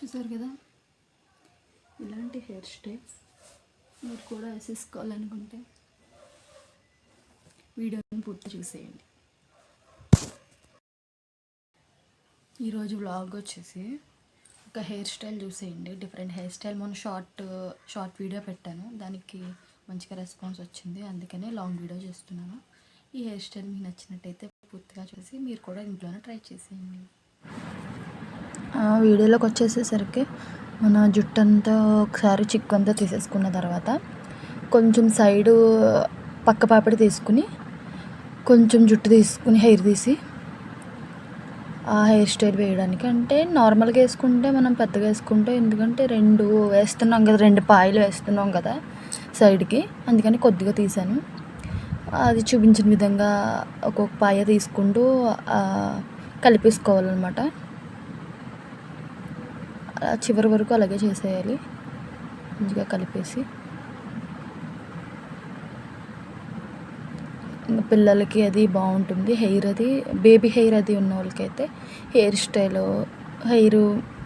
చూసారు కదా? ఇలాంటి హెయిర్ స్టైల్స్ మీరు కూడా వేసేసుకోవాలనుకుంటే వీడియోని పూర్తి చూసేయండి. ఈరోజు వ్లాగ్ వచ్చేసి ఒక హెయిర్ స్టైల్ చూసేయండి. Different hair style. మొన్న షార్ట్ షార్ట్ వీడియో పెట్టాను. దానికి మంచిగా రెస్పాన్స్ వచ్చింది. అందుకనే లాంగ్ వీడియో చేస్తున్నాను. ఈ హెయిర్ స్టైల్ మీకు నచ్చినట్టయితే పూర్తిగా చూసి మీరు కూడా ఇంట్లోనే ట్రై చేసేయండి. వీడియోలోకి వచ్చేసేసరికి మన జుట్టు అంతా ఒకసారి చిక్కు అంతా తీసేసుకున్న తర్వాత కొంచెం సైడు పక్క పాపిడి తీసుకుని కొంచెం జుట్టు తీసుకుని హెయిర్ తీసి ఆ హెయిర్ స్టైల్ వేయడానికి. అంటే నార్మల్గా వేసుకుంటే మనం పెద్దగా వేసుకుంటే ఎందుకంటే రెండు వేస్తున్నాం కదా రెండు పాయలు వేస్తున్నాం కదా సైడ్కి. అందుకని కొద్దిగా తీసాను. అది చూపించిన విధంగా ఒక్కొక్క పాయ తీసుకుంటూ కలిపేసుకోవాలన్నమాట. చివరి వరకు అలాగే చేసేయాలి. మంచిగా కలిపేసి. పిల్లలకి అది బాగుంటుంది. హెయిర్ అది బేబీ హెయిర్ అది ఉన్న వాళ్ళకైతే హెయిర్ స్టైల్ హెయిర్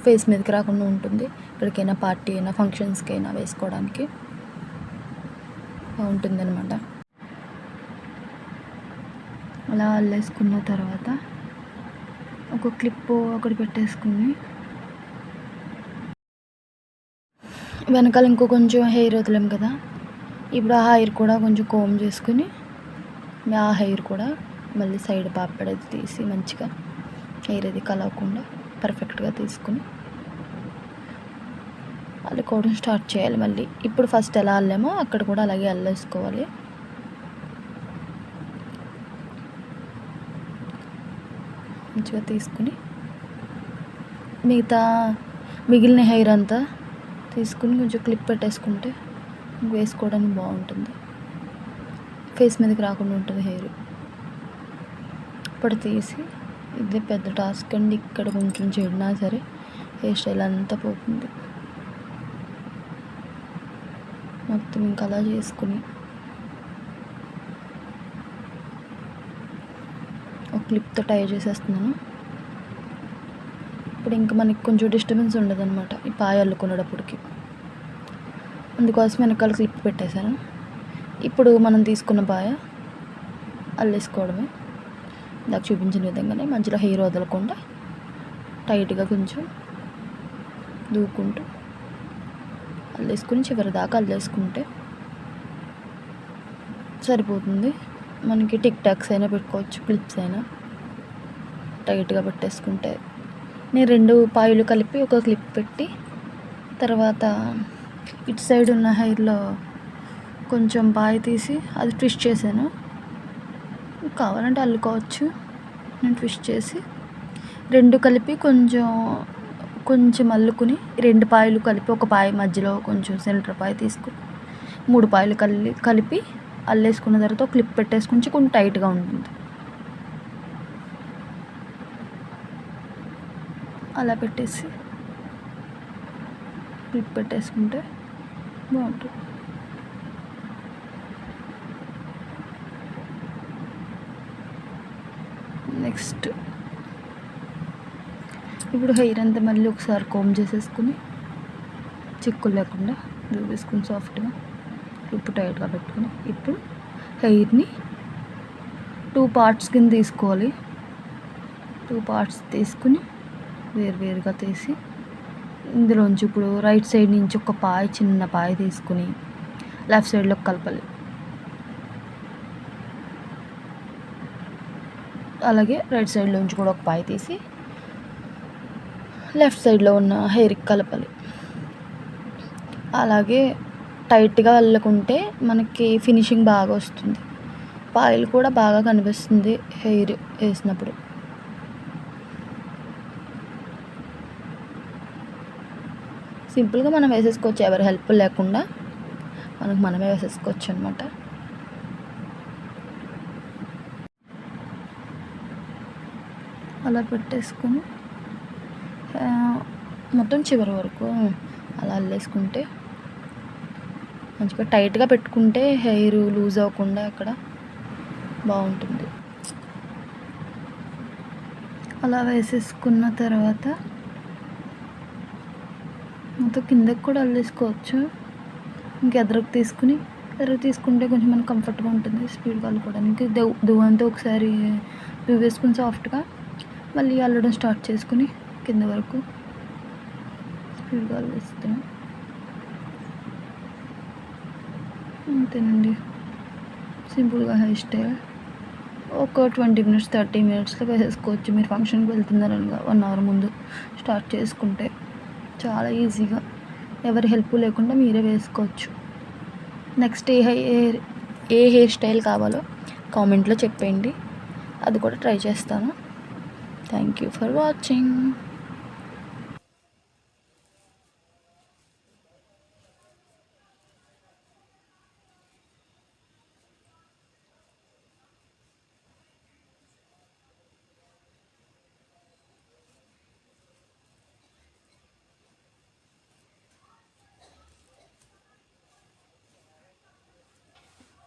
ఫేస్ మీదకి రాకుండా ఉంటుంది. ఎక్కడికైనా పార్టీ అయినా ఫంక్షన్స్కి అయినా వేసుకోవడానికి బాగుంటుంది అనమాట అలా అల్లేసుకున్న తర్వాత ఒక క్లిప్ అక్కడ పెట్టేసుకుని వెనకాల ఇంకో కొంచెం హెయిర్ వదిలాం కదా. ఇప్పుడు ఆ హెయిర్ కూడా కొంచెం కోమ్ చేసుకుని ఆ హెయిర్ కూడా మళ్ళీ సైడ్ పాపడది తీసి మంచిగా హెయిర్ అది కలవకుండా పర్ఫెక్ట్గా తీసుకుని అల్లుకోవడం స్టార్ట్ చేయాలి మళ్ళీ. ఇప్పుడు ఫస్ట్ ఎలా అల్లామో అక్కడ కూడా అలాగే అల్లేసుకోవాలి. మంచిగా తీసుకుని మిగతా మిగిలిన హెయిర్ అంతా తీసుకుని కొంచెం క్లిప్ పెట్టేసుకుంటే వేసుకోవడానికి బాగుంటుంది. ఫేస్ మీదకి రాకుండా ఉంటుంది హెయిర్ ఇప్పుడు తీసి ఇది పెద్ద టాస్క్ అండి. ఇక్కడ కొంచెం చెడినా సరే హెయిర్ స్టైల్ అంతా పోతుంది. మొత్తం ఇంకా అలా చేసుకుని ఒక క్లిప్తో టై చేసేస్తున్నాను. ఇప్పుడు ఇంకా మనకి కొంచెం డిస్టర్బెన్స్ ఉండదన్నమాట ఈ పాయ అల్లుకునేటప్పటికి అందుకోసం వెనకాల క్లిప్ పెట్టేశాను. ఇప్పుడు మనం తీసుకున్న పాయ అల్లేసుకోవడమే. నాకు చూపించిన విధంగానే మధ్యలో హెయిర్ వదలకుండా టైట్గా కొంచెం దూకుంటూ అల్లేసుకుని చివరి దాకా అల్లేసుకుంటే సరిపోతుంది. మనకి టిక్ టాక్స్ అయినా పెట్టుకోవచ్చు క్లిప్స్ అయినా. టైట్గా పెట్టేసుకుంటే నేను రెండు పాయలు కలిపి ఒక క్లిప్ పెట్టి తర్వాత ఇటు సైడ్ ఉన్న హెయిర్లో కొంచెం పాయ తీసి అది ట్విస్ట్ చేశాను. కావాలంటే అల్లుకోవచ్చు. నేను ట్విస్ట్ చేసి రెండు కలిపి కొంచెం కొంచెం అల్లుకుని రెండు పాయలు కలిపి ఒక పాయ మధ్యలో కొంచెం సెంటర్ పాయ తీసుకుని మూడు పాయలు కలి కలిపి అల్లేసుకున్న తర్వాత క్లిప్ పెట్టేసుకుంటే కొంచెం టైట్గా ఉంటుంది. అలా పెట్టేసి క్లిప్ పెట్టేసుకుంటే బాగుంటుంది. నెక్స్ట్ ఇప్పుడు హెయిర్ అంతా మళ్ళీ ఒకసారి కోమ్ చేసేసుకుని చిక్కులు లేకుండా దూవేసుకుని సాఫ్ట్గా క్లిప్ టైట్గా పెట్టుకుని ఇప్పుడు హెయిర్ని టూ పార్ట్స్ కింద తీసుకోవాలి. టూ పార్ట్స్ తీసుకుని వేరువేరుగా తీసి ఇందులోంచి ఇప్పుడు రైట్ సైడ్ నుంచి ఒక పాయ చిన్న పాయ తీసుకుని లెఫ్ట్ సైడ్లో కలపాలి. అలాగే రైట్ సైడ్లోంచి కూడా ఒక పాయ తీసి లెఫ్ట్ సైడ్లో ఉన్న హెయిర్కి కలపాలి. అలాగే టైట్గా అల్లుకుంటే మనకి ఫినిషింగ్ బాగా వస్తుంది. పాయలు కూడా బాగా కనిపిస్తుంది హెయిర్ వేసినప్పుడు. సింపుల్గా మనం వేసేసుకోవచ్చు. ఎవరి హెల్ప్ లేకుండా మనకు మనమే వేసేసుకోవచ్చు అనమాట అలా పెట్టేసుకొని మొత్తం చివరి వరకు అలా అల్లేసుకుంటే మంచిగా టైట్గా పెట్టుకుంటే హెయిర్ లూజ్ అవ్వకుండా అక్కడ బాగుంటుంది. అలా వేసేసుకున్న తర్వాత దాంతో కిందకి కూడా అల్లేసుకోవచ్చు ఇంకా ఎదరకు తీసుకుని ఎదరకు తీసుకుంటే కొంచెం మనకు కంఫర్ట్గా ఉంటుంది స్పీడ్గా అల్లుకోవడానికి దువ్వు దువ్వంతో ఒకసారి దువ్వు వేసుకుని సాఫ్ట్గా మళ్ళీ అల్లడం స్టార్ట్ చేసుకుని కింద వరకు స్పీడ్గా అల్లేస్తాను అంతేనండి. సింపుల్గా హెయిర్ స్టైల్. ఒక ట్వంటీ మినిట్స్ థర్టీ మినిట్స్లో వేసేసుకోవచ్చు. మీరు ఫంక్షన్కి వెళ్తున్నారనగా వన్ అవర్ ముందు స్టార్ట్ చేసుకుంటే. చాలా ఈజీగా. ఎవరి హెల్ప్ లేకుండా మీరే వేసుకోవచ్చు. నెక్స్ట్ ఏ హెయిర్ ఏ హెయిర్ స్టైల్ కావాలో కామెంట్లో చెప్పండి అది కూడా ట్రై చేస్తాను. Thank you for watching.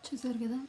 చూసారు కదా?